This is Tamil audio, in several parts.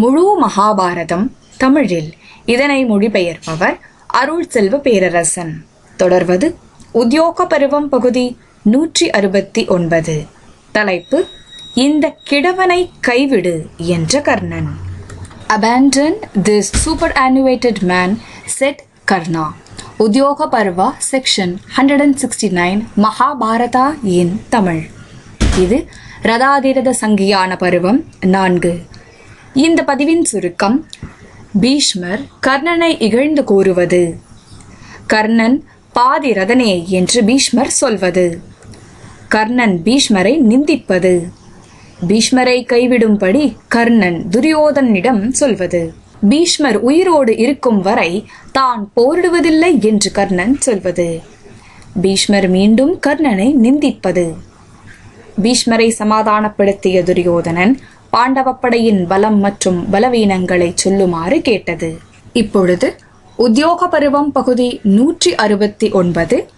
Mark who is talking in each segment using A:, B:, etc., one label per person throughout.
A: முழு மகாபாரதம் தமிழில். இதனை மொழிபெயர்ப்பவர் அருள் செல்வ பேரரசன். தொடர்வது உத்தியோக பருவம் பகுதி நூற்றி அறுபத்தி ஒன்பது தலைப்பு இந்த கிழவனை கைவிடு என்ற Karnan. Abandon the superannuated man said Karna Udyoga Parva section hundred and sixty nine Mahabharata in Tamil. இது ரதாதிரத சங்கியான பருவம் நான்கு. இந்த பதிவின் சுருக்கம் பீஷ்மர் கர்ணனை இகழ்ந்து கூறுவது. கர்ணன் பாதி ரதனே என்று பீஷ்மர் சொல்வது. கர்ணன் பீஷ்மரை நிந்திப்பது. பீஷ்மரை கைவிடும்படி கர்ணன் துரியோதனிடம் சொல்வது. பீஷ்மர் உயிரோடு இருக்கும் வரை தான் போரிடுவதில்லை என்று கர்ணன் சொல்வது. பீஷ்மர் மீண்டும் கர்ணனை நிந்திப்பது. பீஷ்மரை சமாதானப்படுத்திய துரியோதனன் பாண்டவப்படையின் பலம் மற்றும் பலவீனங்களை சொல்லுமாறு கேட்டது. இப்பொழுது உத்தியோக பருவம் பகுதி நூற்றி அறுபத்தி ஒன்பது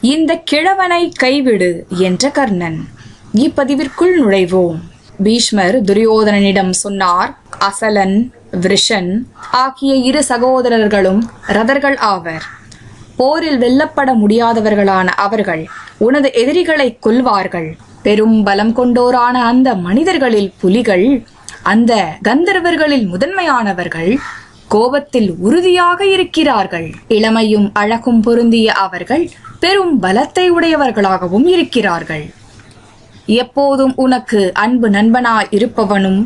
A: இந்த கிழவனை கைவிடு என்ற கர்ணன். இப்பதிவிற்குள் நுழைவோம். பீஷ்மர் துரியோதனனிடம் சொன்னார் அசலன் விருஷன் ஆகிய இரு சகோதரர்களும் ரதர்கள் ஆவர். போரில் வெல்லப்பட முடியாதவர்களான அவர்கள் உனது எதிரிகளை கொல்வார்கள். பெரும் பலம் கொண்டோரான அந்த மனிதர்களில் புலிகள் அந்த கந்தர்வர்களில் முதன்மையானவர்கள் கோபத்தில் உறுதியாக இருக்கிறார்கள். இளமையும் அழகும் பொருந்திய அவர்கள் பெரும் பலத்தை உடையவர்களாகவும் இருக்கிறார்கள். எப்போதும் உனக்கு அன்பு நண்பனாய் இருப்பவனும்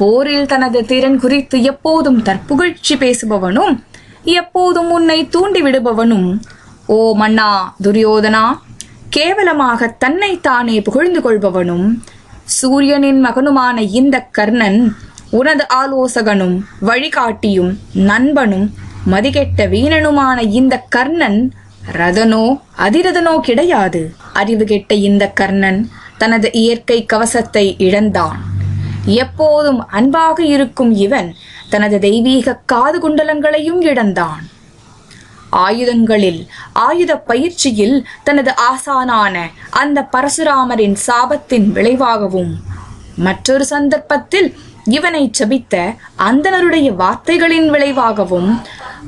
A: போரில் தனது திறன் குறித்து எப்போதும் தற்புகழ்ச்சி பேசுபவனும் எப்போதும் உன்னை தூண்டி விடுபவனும் ஓ மன்னா துரியோதனா கேவலமாக தன்னை தானே புகழ்ந்து கொள்பவனும் சூரியனின் மகனுமான இந்த கர்ணன் உனது ஆலோசகனும் வழிகாட்டியும் நண்பனும் மதிகெட்ட வீணனுமான இந்த கர்ணன் ரதனோ அதிரதனோ கிடையாது. அறிவு கெட்ட இந்த கர்ணன் தனது இயற்கை கவசத்தை இழந்தான். எப்போதும் அன்பாக இருக்கும் இவன் தனது தெய்வீக காது குண்டலங்களையும் இழந்தான். ஆயுதங்களில் ஆயுத பயிற்சியில் தனது ஆசானான அந்த பரசுராமரின் சாபத்தின் விளைவாகவும் மற்றொரு சந்தர்ப்பத்தில் இவனை சபித்த அந்தனருடைய வார்த்தைகளின் விளைவாகவும்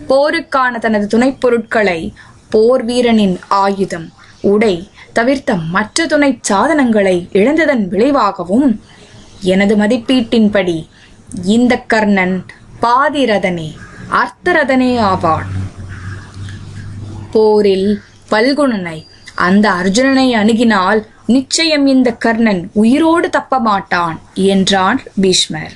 A: போருக்கான தனது துணைப் பொருட்களை போர் வீரனின் ஆயுதம் உடை தவிர்த்த மற்ற துணை சாதனங்களை இழந்ததன் விளைவாகவும் எனது மதிப்பீட்டின்படி இந்த கர்ணன் பாதிரதனே அர்த்தரதனே ஆவான். போரில் பல்குணனை. அந்த அர்ஜுனனை அணுகினால் நிச்சயம் இந்த கர்ணன் உயிரோடு தப்ப மாட்டான் என்றான் பீஷ்மர்.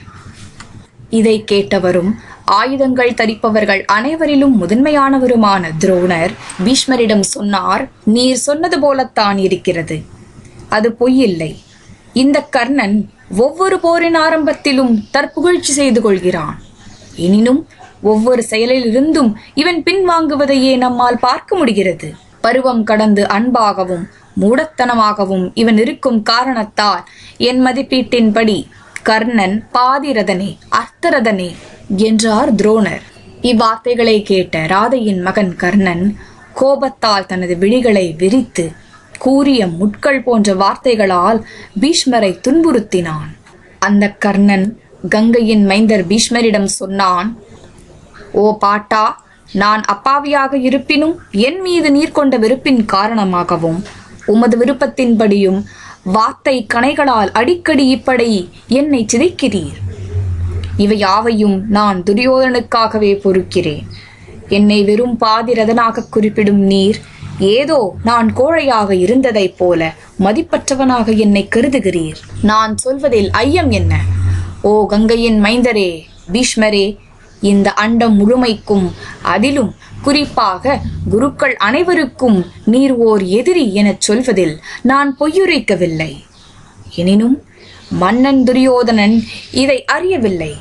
A: இதை கேட்டவரும் ஆயுதங்கள் தரிப்பவர்கள் அனைவரிலும் முதன்மையானவருமான துரோணர் பீஷ்மரிடம் சொன்னார் நீர் சொன்னது போலத்தான் இருக்கிறது. அது பொய்யில்லை. இந்த கர்ணன் ஒவ்வொரு போரின் ஆரம்பத்திலும் தற்புகழ்ச்சி செய்து கொள்கிறான். எனினும் ஒவ்வொரு செயலிலிருந்தும் இவன் பின்வாங்குவதையே நம்மால் பார்க்க முடிகிறது. பருவம் கடந்து அன்பாகவும் மூடத்தனமாகவும் இவன் இருக்கும் காரணத்தால் என் மதிப்பீட்டின்படி கர்ணன் பாதிரதனே அர்த்தரதனே என்றார் துரோணர். இவ்வார்த்தைகளை கேட்ட ராதையின் மகன் கர்ணன் கோபத்தால் தனது விழிகளை விரித்து கூறிய முட்கள் போன்ற வார்த்தைகளால் பீஷ்மரை துன்புறுத்தினான். அந்த கர்ணன் கங்கையின் மைந்தர் பீஷ்மரிடம் சொன்னான் ஓ பாட்டா நான் அப்பாவியாக இருப்பினும் என் மீது நீர் கொண்ட வெறுப்பின் காரணமாகவும் உமது விருப்பத்தின்படியும் வார்த்தை கணைகளால் அடிக்கடி இப்படி என்னை சிதைக்கிறீர். இவை யாவையும் நான் துரியோதனுக்காகவே பொறுக்கிறேன். என்னை வெறும் பாதிரதனாக குறிப்பிடும் நீர் ஏதோ நான் கோழையாக இருந்ததைப் போல மதிப்பற்றவனாக என்னை கருதுகிறீர். நான் சொல்வதில் ஐயம் என்ன? ஓ கங்கையின் மைந்தரே பீஷ்மரே இந்த அண்டம் முழுமைக்கும் அதிலும் குறிப்பாக குருக்கள் அனைவருக்கும் நீர் ஓர் எதிரி எனச் சொல்வதில் நான் பொய்யுரைக்கவில்லை. எனினும் மன்னன் துரியோதனன் இதை அறியவில்லை.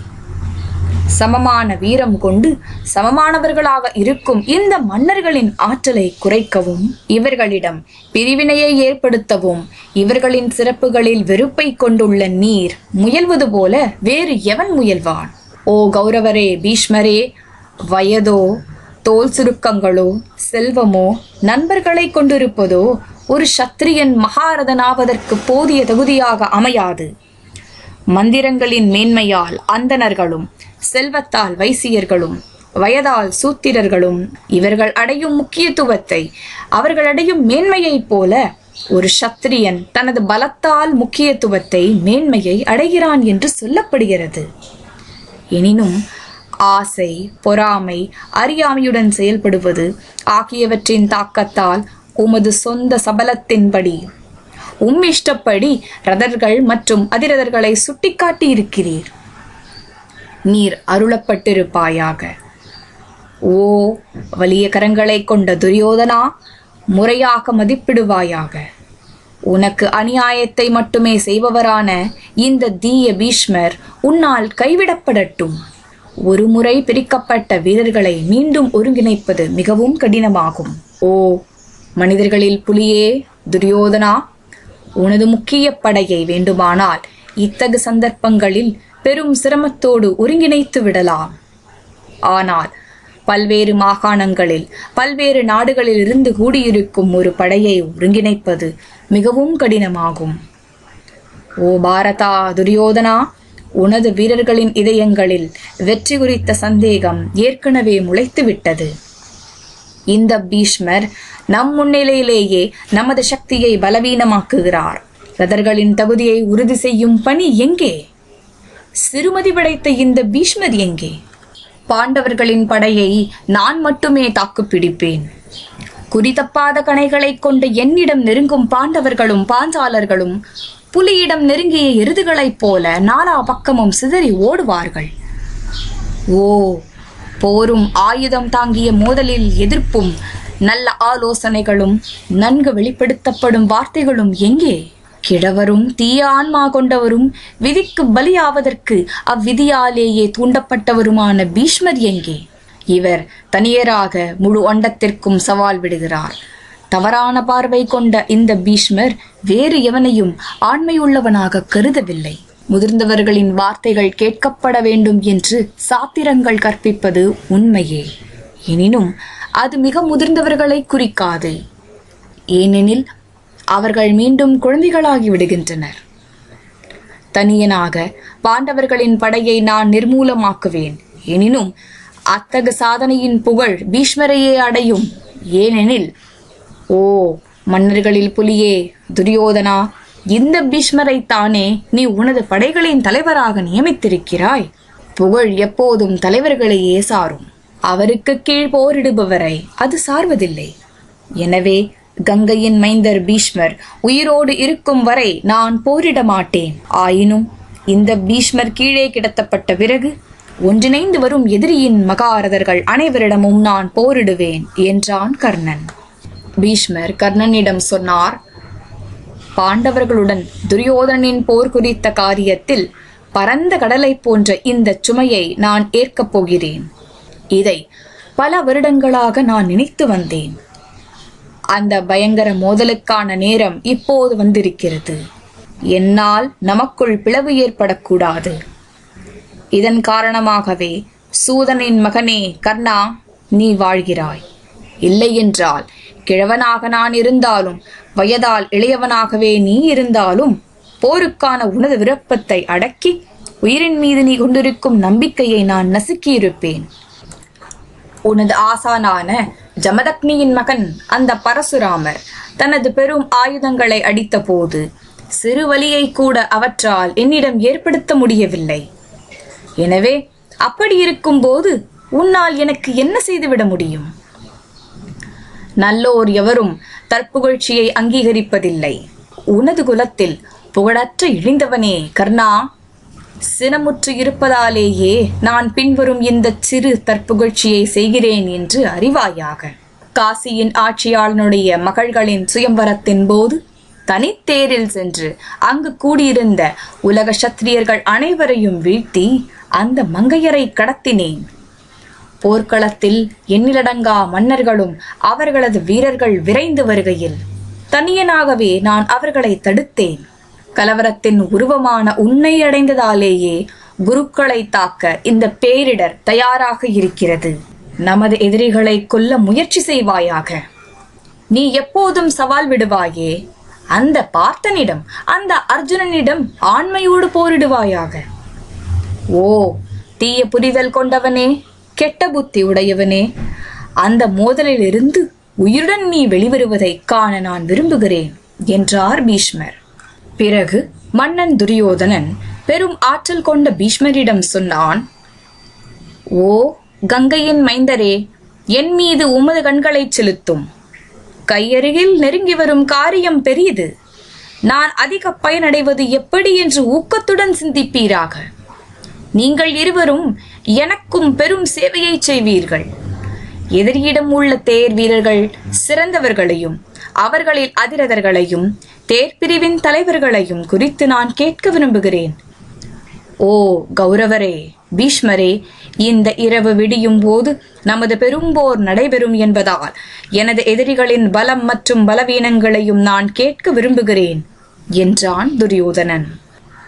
A: சமமான வீரம் கொண்டு சமமானவர்களாக இருக்கும் இந்த மன்னர்களின் ஆற்றலை குறைக்கவும் இவர்களிடம் பிரிவினையை ஏற்படுத்தவும் இவர்களின் சிறப்புகளில் வெறுப்பை கொண்டுள்ள நீர் முயல்வது போல வேறு எவன் முயல்வான்? ஓ கௌரவரே பீஷ்மரே வயதோ தோல் சுருக்கங்களோ செல்வமோ நண்பர்களை கொண்டிருப்பதோ ஒரு சத்திரியன் மகாரதனாவதற்கு போதிய தகுதியாக அமையாது. மந்திரங்களின் மேன்மையால் அந்தணர்களும் செல்வத்தால் வைசியர்களும் வயதால் சூத்திரர்களும் இவர்கள் அடையும் முக்கியத்துவத்தை அவர்கள் அடையும் மேன்மையைப் போல ஒரு சத்திரியன் தனது பலத்தால் முக்கியத்துவத்தை மேன்மையை அடைகிறான் என்று சொல்லப்படுகிறது. எனினும் ஆசை பொறாமை அறியாமையுடன் செயல்படுவது ஆகியவற்றின் தாக்கத்தால் உமது சொந்த சபலத்தின்படி. உம் இஷ்டப்படி ரதர்கள் மற்றும் அதிரதர்களை சுட்டிக்காட்டி இருக்கிறீர் நீர் அருளப்பட்டிருப்பாயாக. ஓ வலிய கரங்களை கொண்ட துரியோதனா முறையாக மதிப்பிடுவாயாக. உனக்கு அநியாயத்தை மட்டுமே செய்பவரான இந்த தீய பீஷ்மர் உன்னால் கைவிடப்படட்டும். ஒரு முறை பிரிக்கப்பட்ட வீரர்களை மீண்டும் ஒருங்கிணைப்பது மிகவும் கடினமாகும். ஓ மனிதர்களில் புலியே துரியோதனா உனது முக்கிய படையை வேண்டுமானால் இத்தகு சந்தர்ப்பங்களில் பெரும் சிரமத்தோடு ஒருங்கிணைத்து விடலாம். ஆனால் பல்வேறு மாகாணங்களில் பல்வேறு நாடுகளில் இருந்து கூடியிருக்கும் ஒரு படையை ஒருங்கிணைப்பது மிகவும் கடினமாகும். ஓ பாரதா துரியோதனா உனது வீரர்களின் இதயங்களில் வெற்றி குறித்த சந்தேகம் ஏற்கனவே முளைத்து விட்டது இந்த பீஷ்மர் நம் முன்னிலையிலேயே நமது சக்தியை பலவீனமாக்குகிறார். ரதர்களின் தகுதியை உறுதி செய்யும் பணி எங்கே? சிறுமதி படைத்த இந்த பீஷ்மர் எங்கே? பாண்டவர்களின் படையை நான் மட்டுமே தாக்கு பிடிப்பேன். குறிதப்பாத கணைகளைக் கொண்ட என்னிடம் நெருங்கும் பாண்டவர்களும் பாஞ்சாலர்களும் புலியிடம் நெருங்கிய எருதுகளைப் போல நாலா பக்கமும் சிதறி ஓடுவார்கள். ஓ போரும் ஆயுதம் தாங்கிய மோதலில் எதிர்ப்பும் நல்ல ஆலோசனைகளும் நன்கு வெளிப்படுத்தப்படும் வார்த்தைகளும் எங்கே? கிழவரும் தீய ஆன்மா கொண்டவரும் விதிக்கு பலியாவதற்கு அவ்விதியாலேயே தூண்டப்பட்டவருமான பீஷ்மர் எங்கே? இவர் தனியராக முழு அண்டத்திற்கும் சவால் விடுகிறார். தவறான பார்வை கொண்ட இந்த பீஷ்மர் வேறு எவனையும் ஆண்மையுள்ளவனாக கருதவில்லை. முதிர்ந்தவர்களின் வார்த்தைகள் கேட்கப்பட வேண்டும் என்று சாத்திரங்கள் கற்பிப்பது உண்மையே. எனினும் அது மிக முதிர்ந்தவர்களை குறிக்காது. ஏனெனில் அவர்கள் மீண்டும் குழந்தைகளாகி விடுகின்றனர். தனியனாக பாண்டவர்களின் படையை நான் நிர்மூலமாக்குவேன். எனினும் அத்தகு சாதனையின் புகழ் பீஷ்மரையே அடையும். ஏனெனில் ஓ மன்னர்களில் புலியே துரியோதனா இந்த பீஷ்மரை தானே நீ உனது படைகளின் தலைவராக நியமித்திருக்கிறாய்? புகழ் எப்போதும் தலைவர்களையே சாரும் அவருக்கு கீழ் போரிடுபவரை அது சார்வதில்லை. எனவே கங்கையின் மைந்தர் பீஷ்மர் உயிரோடு இருக்கும் வரை நான் போரிட மாட்டேன் ஆயினும் இந்த பீஷ்மர் கீழே கிடத்தப்பட்ட பிறகு ஒன்றிணைந்து வரும் எதிரியின் மகாரதர்கள் அனைவரிடமும் நான் போரிடுவேன் என்றான் கர்ணன். பீஷ்மர் கர்ணனிடம் சொன்னார் பாண்டவர்களுடன் துரியோதனின் போர் குறித்த காரியத்தில் பரந்த கடலை போன்ற இந்த சுமையை நான் ஏற்கப் போகிறேன். இதை பல வருடங்களாக நான் நினைத்து வந்தேன். அந்த பயங்கர மோதலுக்கான நேரம் இப்போது வந்திருக்கிறது. என்னால் நமக்குள் பிளவு ஏற்படக்கூடாது. இதன் காரணமாகவே சூதனின் மகனே கர்ணா நீ வாழ்கிறாய். இல்லையென்றால் கிழவனாக நான் இருந்தாலும் வயதால் இளையவனாகவே நீ இருந்தாலும் போருக்கான உனது விருப்பத்தை அடக்கி உயிரின் மீது நீ கொண்டிருக்கும் நம்பிக்கையை நான் நசுக்கியிருப்பேன். உனது ஆசானான ஜமதக்னியின் மகன் அந்த பரசுராமர் தனது பெரும் ஆயுதங்களை அடித்தபோது சிறு வலியை கூட அவற்றால் என்னிடம் ஏற்படுத்த முடியவில்லை. எனவே அப்படி இருக்கும்போது உன்னால் எனக்கு என்ன செய்துவிட முடியும்? நல்லோர் எவரும் தற்புகழ்ச்சியை அங்கீகரிப்பதில்லை. உனது குலத்தில் புகழற்ற இழிந்தவனே கர்ணா. சினமுற்று இருப்பதாலேயே நான் பின்வரும் இந்த சிறு தற்புகழ்ச்சியை செய்கிறேன் என்று அறிவாயாக. காசியின் ஆட்சியாளனுடைய மகள்களின் சுயம்பரத்தின் போது தனித்தேரில் சென்று அங்கு கூடியிருந்த உலக சத்திரியர்கள் அனைவரையும் வீழ்த்தி அந்த மங்கையரை கடத்தினேன். போர்க்களத்தில் எண்ணிலடங்கா மன்னர்களும் அவர்களது வீரர்கள் விரைந்து வருகையில். தனியனாகவே நான் அவர்களை தடுத்தேன். கலவரத்தின் உருவமான உன்னை அடைந்ததாலேயே குருக்களை தாக்க இந்த பேரிடர் தயாராக இருக்கிறது. நமது எதிரிகளை கொல்ல முயற்சி செய்வாயாக. நீ எப்போதும் சவால் விடுவாயே. அந்த பார்த்தனிடம் அந்த அர்ஜுனனிடம் ஆண்மையோடு போரிடுவாயாக. ஓ தீய புரிதல் கொண்டவனே. கெட்ட புத்தி உடையவனே. அந்த மோதலிலிருந்து உயிருடன் நீ வெளிவருவதை காண நான் விரும்புகிறேன் என்றார் பீஷ்மர். பிறகு மன்னன் துரியோதனன் பெரும் ஆற்றல் கொண்ட பீஷ்மரிடம் சொன்னான் ஓ கங்கையின் மைந்தரே என் மீது உமது கண்களைச் செலுத்தும். கையருகில் நெருங்கி வரும் காரியம் பெரியது. நான் அதிக பயனடைவது எப்படி என்று ஊக்கத்துடன் சிந்திப்பீராக. நீங்கள் இருவரும் எனக்கும் பெரும் சேவையை செய்வீர்கள். எதிரியிடம் உள்ள தேர் வீரர்கள் சிறந்தவர்களையும் அவர்களில் அதிரதர்களையும் தேர் பிரிவின் தலைவர்களையும் குறித்து நான் கேட்க விரும்புகிறேன். ஓ கௌரவரே பீஷ்மரே இந்த இரவு விடியும் போது நமது பெரும்போர் நடைபெறும் என்பதால் எனது எதிரிகளின் பலம் மற்றும் பலவீனங்களையும் நான் கேட்க விரும்புகிறேன் என்றான் துரியோதனன்.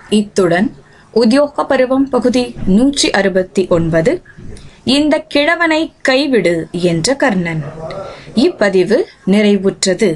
A: இத்துடன் உத்தியோக பருவம் பகுதி நூற்றி அறுபத்தி ஒன்பது இந்த கிழவனை கைவிடு என்ற கர்ணன். இப்பதிவு நிறைவுற்றது.